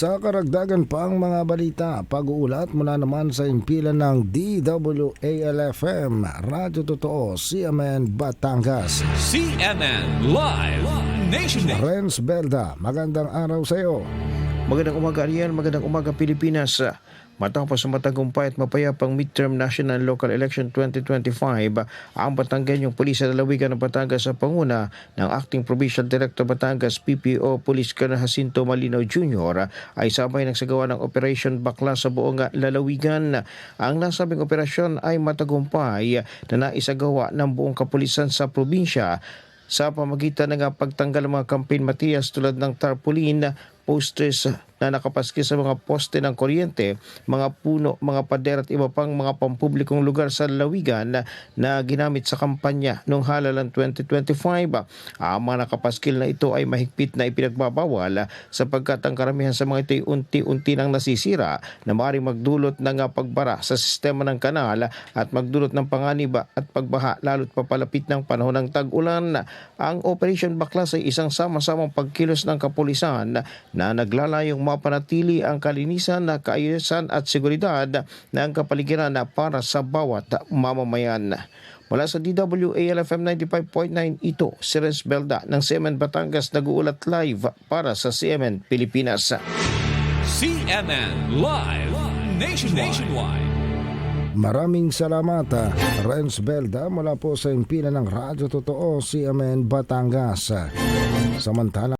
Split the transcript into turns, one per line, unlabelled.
Sa karagdagan pang mga balita, pag-uulat mula naman sa impilan ng DWALFM, Radyo Totoo, CMN Batangas.
CNN Live Nationwide.
Renz Belda, magandang araw sa iyo.
Magandang umaga Ariel, magandang umaga Pilipinas. Matapos ang matagumpay at mapayapang midterm national and local election 2025, ang Batanggenyong Pulis sa Lalawigan ng Batangas sa panguna ng Acting Provincial Director Batangas PPO Police Colonel Jacinto Malinaw Jr. ay sabay ng sagawa ng Operation Bakla sa buong lalawigan. Ang nasabing operasyon ay matagumpay na naisagawa ng buong kapulisan sa probinsya sa pamagitan ng pagtanggal ng mga campaign materials tulad ng tarpaulin, posters na nakapaski sa mga poste ng kuryente, mga puno, mga pader at iba pang mga pampublikong lugar sa lalawigan na ginamit sa kampanya noong halalan 2025. Ang mga nakapaskil na ito ay mahigpit na ipinagbabawal sapagkat ang karamihan sa mga ito ay unti-unti nang nasisira na maaaring magdulot ng pagbara sa sistema ng kanal at magdulot ng panganib at pagbaha lalo't papalapit ng panahon ng tag-ulan. Ang Operation Baklas ay isang sama-samang pagkilos ng kapulisan na naglalayong mapanatili ang kalinisan, kaayusan at seguridad ng kapaligiran para sa bawat mamamayan. Mula sa DWALFM 95.9 ito, si Renz Belda ng CMN Batangas nag-uulat live para sa CMN Pilipinas.
CNN Live Nationwide.
Maraming salamat, ah, Renz Belda, mula po sa impilan ng Radyo Totoo, CMN Batangas. Samantala,